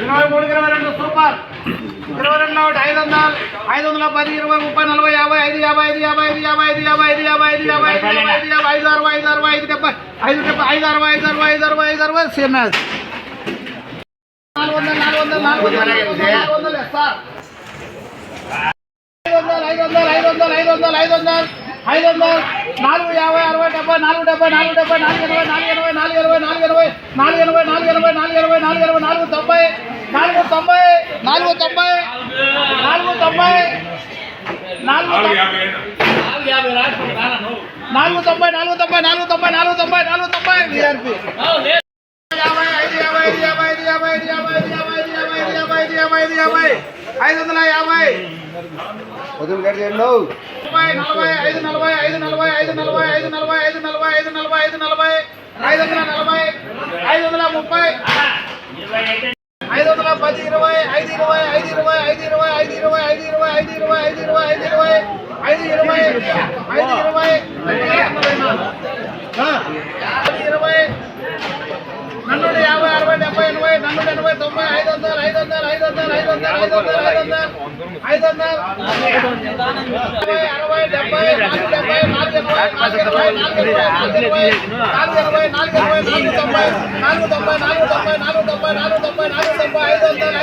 ఇరవై మూడు ఇరవై రెండు సూపర్. ఇరవై రెండు ఒకటి ఐదు వందలు ఐదు వందల పది ఇరవై ముప్పై నలభై యాభై ఐదు యాభై ఐదు యాభై ఐదు యాభై ఐదు యాభై ఐదు యాభై ఐదు యాభై ఐదు యాభై ఐదు యాభై ఐదు అరవై ఐదు అరవై ఐదు డెబ్బై ఐదు డెబ్బై ఐదు అరవై ఐదు అరవై ఐదు అరవై ఐదు అరవై సేమ్ మ్యాచ్ నాలుగు వందలు నాలుగు వందలు నాలుగు వందలు నాలుగు వందలు నాలుగు వందలు సార్. ఐదు వందలు ఐదు వందలు ఐదు వందలు ఐదు వందలు ఐదు వందలు. ఐదు వందలు నాలుగు యాభై అరవై డెబ్బై నాలుగు డెబ్బై నాలుగు డెబ్బై నాలుగు ఎనభై నాలుగు ఎనభై నాలుగు ఎనభై నాలుగు ఎనభై నాలుగు ఎనభై నాలుగు ఎనభై నాలుగు ఎనభై నాలుగు ఎనభై నాలుగు తొంభై నాలుగు తొంభై నాలుగు తొంభై నాలుగు తొంభై నాలుగు నాలుగు తొంభై నాలుగు తొంభై నాలుగు తొంభై నాలుగు తొంభై నాలుగు తొంభై విఆర్పి యాభై ఐదు యాభై ఐదు యాభై ఐదు యాభై ఐదు యాభై ఐదు యాభై ఐదు యాభై ఐదు యాభై ఐదు యాభై ఐదు యాభై వందల యాభై ముప్పై నలభై ఐదు నలభై ఐదు నలభై ఐదు నలభై ఐదు నలభై ఐదు నలభై ఐదు నలభై ఐదు నలభై ఐదు వందల నలభై ఐదు వందల ముప్పై ఐదు వందల పది ఇరవై ఐదు ఇరవై ఐదు ఇరవై ఐదు ఇరవై ఐదు ఇరవై ఐదు ఇరవై ఐదు ఇరవై ఐదు ఇరవై ఐదు ఇరవై ఐదు ఇరవై ఐదు ఇరవై ఇరవై నన్ను యాభై అరవై డెబ్బై ఎనభై నన్ను ఎనభై తొంభై ఐదు వందలు ఐదు వందలు ఐదు వందలు ఐదు వందలు ఐదు వందలు ఐదు వందలు నాలుగు తొంభై నాలుగు తొంభై నాలుగు తొంభై నాలుగు తొంభై నాలుగు తొంభై ఐదు వందల